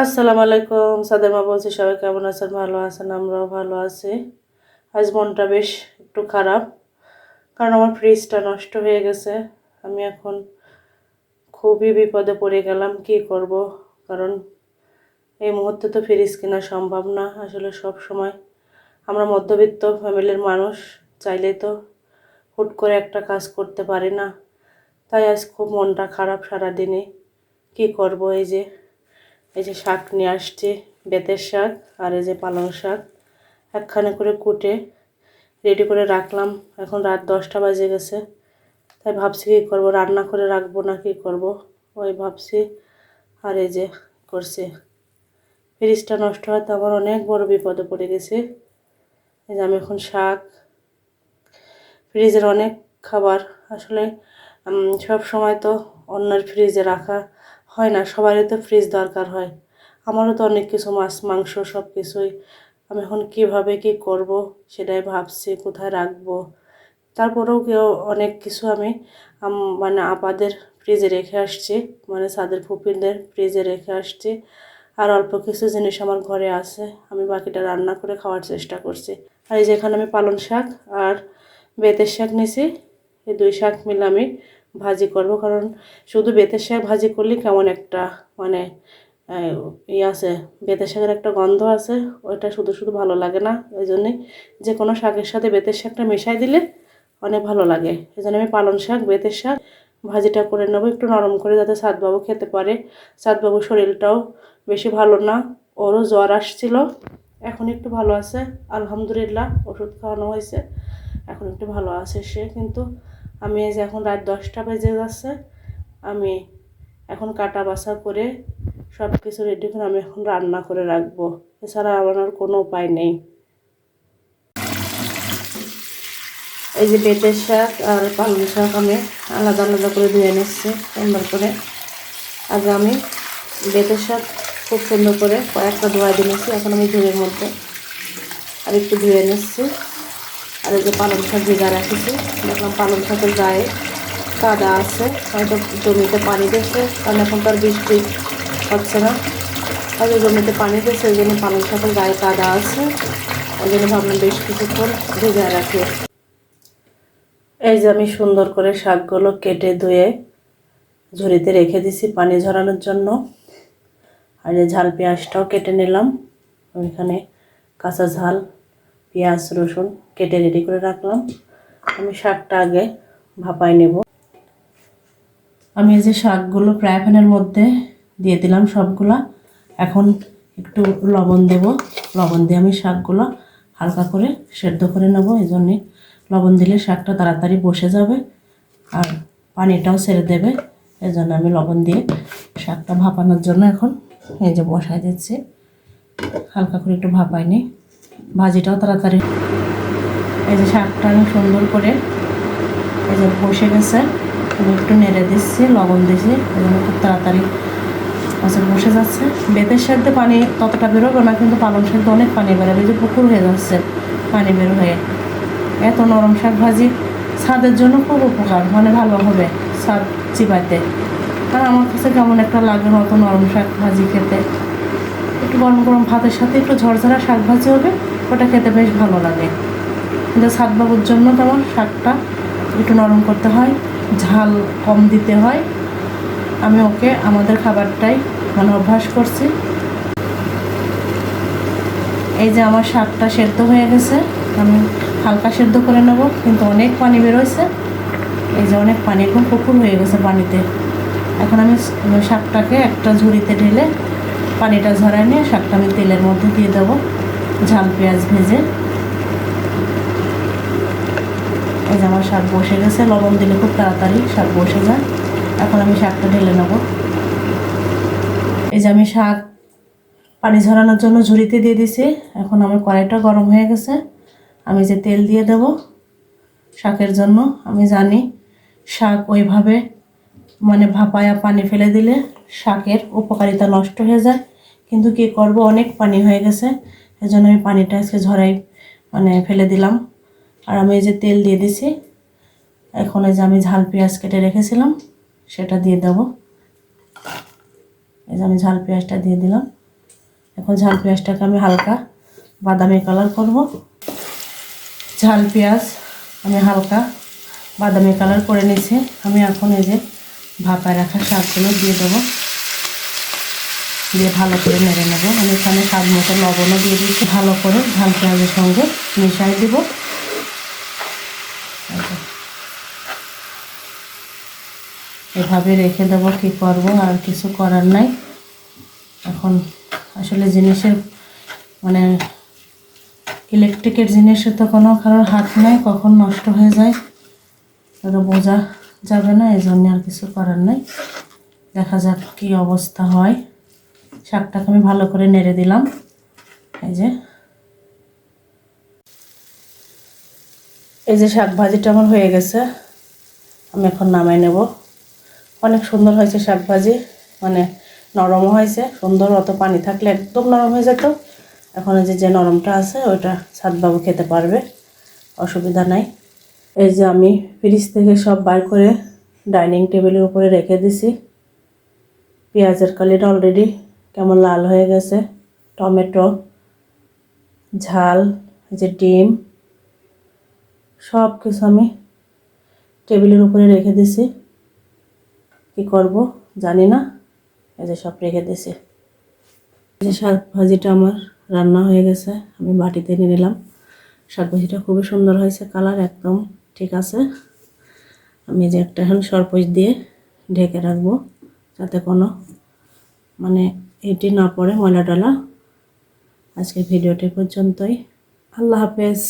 আসসালামু আলাইকুম সাদের মা বলছি সবাই কেমন আছেন? ভালো আছেন, আমরাও ভালো আছি। আজ মনটা বেশ একটু খারাপ, কারণ আমার ফ্রিজটা নষ্ট হয়ে গেছে। আমি এখন খুবই বিপদে পড়ে গেলাম, কি করব? কারণ এই মুহূর্তে তো ফ্রিজ কেনা সম্ভব না। আসলে সব সময় আমরা মধ্যবিত্ত ফ্যামিলির মানুষ, চাইলে তো হুট করে একটা কাজ করতে পারি না। তাই আজ খুব মনটা খারাপ সারাদিনে। কি করব এই যে? এই যে শাক নিয়ে আসছি, বেতের শাক আর এই যে পালং শাক। একখানে করে কুটে রেডি করে রাখলাম। এখন রাত দশটা বাজে গেছে। তাই ভাবছি কী করব, রান্না করে রাখব না কী করব? ওই ভাবছি, আর এই যে করছি। ফ্রিজটা নষ্ট হয়তো আমার অনেক বড় বিপদে পড়ে গেছে। এই যে আমি এখন শাক, ফ্রিজের অনেক খাবার। আসলে সব সময় তো অন্যের ফ্রিজে রাখা হয় না, সবারই তো ফ্রিজ দরকার হয়। আমারও তো অনেক কিছু মাছ, মাংস সব কিছুই। আমি এখন কীভাবে কি করব সেটাই ভাবছি, কোথায় রাখব? তারপরেও কেউ অনেক কিছু আমি মানে আপাদের ফ্রিজে রেখে আসছি মানে সাদের ফুপিদের ফ্রিজে রেখে আসছি। আর অল্প কিছু জিনিস আমার ঘরে আছে, আমি বাকিটা রান্না করে খাওয়ার চেষ্টা করছি। আর এই যেখানে আমি পালং শাক আর বেতের শাক নিছি, এই দুই শাক মিলে আমি ভাজি করব, কারণ শুধু বেতের শাক ভাজি করলে কেমন একটা মানে ইয়ে আছে, বেতের শাকের একটা গন্ধ আছে ওইটা শুধু শুধু ভালো লাগে না। ওই জন্যে যে কোনো শাকের সাথে বেতের শাকটা মেশাই দিলে অনেক ভালো লাগে। এই জন্য আমি পালং শাক, বেতের শাক ভাজিটা করে নেব একটু নরম করে, যাতে সাদবাবু খেতে পারে। সাদবাবুর শরীরটাও বেশি ভালো না, ওরও জ্বর আসছিল, এখন একটু ভালো আছে। আলহামদুলিল্লাহ, ওষুধ খাওয়ানো হয়েছে, এখন একটু ভালো আছে সে, কিন্তু আমি যে এখন রাত দশটা বেজে যাচ্ছে, আমি এখন কাটা বাছা করে সব কিছু রেডি করে আমি এখন রান্না করে রাখব। এছাড়া আমার কোনো উপায় নেই। এই যে বেতের শাক আর পালং শাক আমি আলাদা আলাদা করে ধুয়ে নিচ্ছি, সুন্দর করে। আগে আমি বেতের শাক খুব সুন্দর করে কয়েকটা ধোয়া দিয়ে নিচ্ছি, এখন আমি ধুয়ের মধ্যে। আর একটু ধুয়ে নিচ্ছি। আর এই যে পালং শাক ভিজা রাখেছি, দেখলাম পালং শাকের গায়ে কাদা আছে, হয়তো জমিতে পানি দিয়েছে কারণ এখন তার বৃষ্টি হচ্ছে না। হয়তো জমিতে পানি দিয়েছে ওই জন্য পালং শাকের গায়ে কাদা আছে। ওই জন্য ভাবলাম বেশ কিছুক্ষণ ভেজা রাখি। এই যে আমি সুন্দর করে শাকগুলো কেটে ধুয়ে ঝুড়িতে রেখে দিছি পানি ঝরানোর জন্য। আর এই ঝাল পেঁয়াজটাও কেটে নিলাম। ওইখানে কাঁচা ঝাল পেঁয়াজ, রসুন কেটে রেডি করে রাখলাম। আমি শাকটা আগে ভাপাই নেব। আমি যে শাকগুলো ফ্রাই প্যানের মধ্যে দিয়ে দিলাম সবগুলা। এখন একটু লবণ দেব। লবণ দিয়ে আমি শাকগুলো হালকা করে সেদ্ধ করে নেব। এই জন্যে লবণ দিলে শাকটা তাড়াতাড়ি বসে যাবে আর পানিটাও ছেড়ে দেবে। এই জন্য আমি লবণ দিয়ে শাকটা ভাপানোর জন্য এখন এই যে বসাই দিচ্ছি। হালকা করে একটু ভাপাই নিই। ভাজিটাও তাড়াতাড়ি। এই যে শাকটা আমি সুন্দর করে এই যে বসে গেছে। একটু নেড়ে দিচ্ছি, লবণ দিচ্ছি, এই জন্য খুব তাড়াতাড়ি আচ্ছা বসে যাচ্ছে। বেতের সাথে পানি ততটা বেরোবে না, কিন্তু পালং শাক অনেক পানি বেরোবে যে পুকুর হয়ে যাচ্ছে, পানি বের হয়ে। এত নরম শাক ভাজি ছাদের জন্য খুব উপকার মানে ভালো হবে ছাদ চিবাইতে। আর আমার কাছে কেমন একটা লাগে অত নরম শাক ভাজি খেতে। একটু গরম গরম ভাতের সাথে একটু ঝরঝরা শাক ভাজি হবে, ওটা খেতে বেশ ভালো লাগে। কিন্তু সাদবাবুর জন্য তোমার শাকটা একটু নরম করতে হয়, ঝাল কম দিতে হয়। আমি ওকে আমাদের খাবারটাই মানে অভ্যাস করছি। এই যে আমার শাকটা সেদ্ধ হয়ে গেছে, আমি হালকা সেদ্ধ করে নেব, কিন্তু অনেক পানি বেরোয়ছে। এই যে অনেক পানি, এখন পুকুর হয়ে গেছে পানিতে। এখন আমি শাকটাকে একটা ঝুড়িতে ঢেলে পানিটা ঝরাই নিয়ে শাকটা আমি তেলের মধ্যে দিয়ে দেবো। ঝাল, পেঁয়াজ ভেজে। এই যে আমার শাক বসে গেছে, লবণ দিলে খুব তাড়াতাড়ি শাক বসে যায়। এখন আমি শাকটা ঢেলে নেব। এই যে আমি শাক পানি ঝরানোর জন্য ঝুড়িতে দিয়ে দিছি। এখন আমার কড়াইটা গরম হয়ে গেছে। আমি যে তেল দিয়ে দেব শাকের জন্য, আমি জানি শাক ওইভাবে মানে ভাপায়া পানি ফেলে দিলে শাকের উপকারিতা নষ্ট হয়ে যায়। কিন্তু কি করব? অনেক পানি হয়ে গেছে। এজন্য আমি পানিটা আজকে ঝরাই মানে ফেলে দিলাম। আর আমি এই যে তেল দিয়ে দিছি, এখন এই যে আমি ঝাল পেঁয়াজ কেটে রেখেছিলাম, সেটা দিয়ে দেবো। এই যে আমি ঝাল পেঁয়াজটা দিয়ে দিলাম। এখন ঝাল পেঁয়াজটাকে আমি হালকা বাদামি কালার করব। ঝাল পেঁয়াজ আমি হালকা বাদামি কালার করে নিয়েছি। আমি এখন এই যে ভাপায় রাখা শাকগুলো দিয়ে দেবো। দিয়ে ভালো করে নেড়ে নেব। আমি এখানে স্বাদ মতো লবণও দিয়ে দিচ্ছি ভালো করে। ঝাল পেঁয়াজের সঙ্গে মিশাই দিব। এভাবে রেখে দেবো কী করব, আর কিছু করার নাই। এখন আসলে জিনিসের মানে ইলেকট্রিকের জিনিসের তো কোনো কারোর হাত নাই, কখন নষ্ট হয়ে যায় ওটা বোঝা যাবে না এই জন্য আর কিছু করার নাই। দেখা যাক কী অবস্থা হয়। শাকটাকে আমি ভালো করে নেড়ে দিলাম। এই যে। এই যে শাক ভাজিটা আমার হয়ে গেছে। আমি এখন নামাই নেব। অনেক সুন্দর হয়েছে শাক ভাজি। মানে নরমও হয়েছে। সুন্দর, অত পানি থাকলে একদম নরম হয়ে যেত। এখন যে যে নরমটা আছে, ওইটা সাদবাবু খেতে পারবে। অসুবিধা নাই। এই যে আমি ফ্রিজ থেকে সব বার করে ডাইনিং টেবিলের উপরে রেখে দিছি। পেঁয়াজের কালিটা অলরেডি কেমন লাল হয়ে গেছে। টমেটো, ঝাল যে ডিম সব কিছু আমি টেবিলের উপরে রেখে দিছি। কি করব জানি না। এই যে সব রেখে দিছি। এই যে শাক ভাজিটা আমার রান্না হয়ে গেছে। আমি বাটিতে নিয়ে নিলাম শাক ভাজিটা খুবই সুন্দর হয়েছে, কালার একদম ঠিক আছে? আমি যে একটা এখন সরপোষ দিয়ে ঢেকে রাখব যাতে কোনো মানে এটি না পড়ে ময়লা টলা আজকের ভিডিওটি পর্যন্তই। আল্লাহ হাফেজ।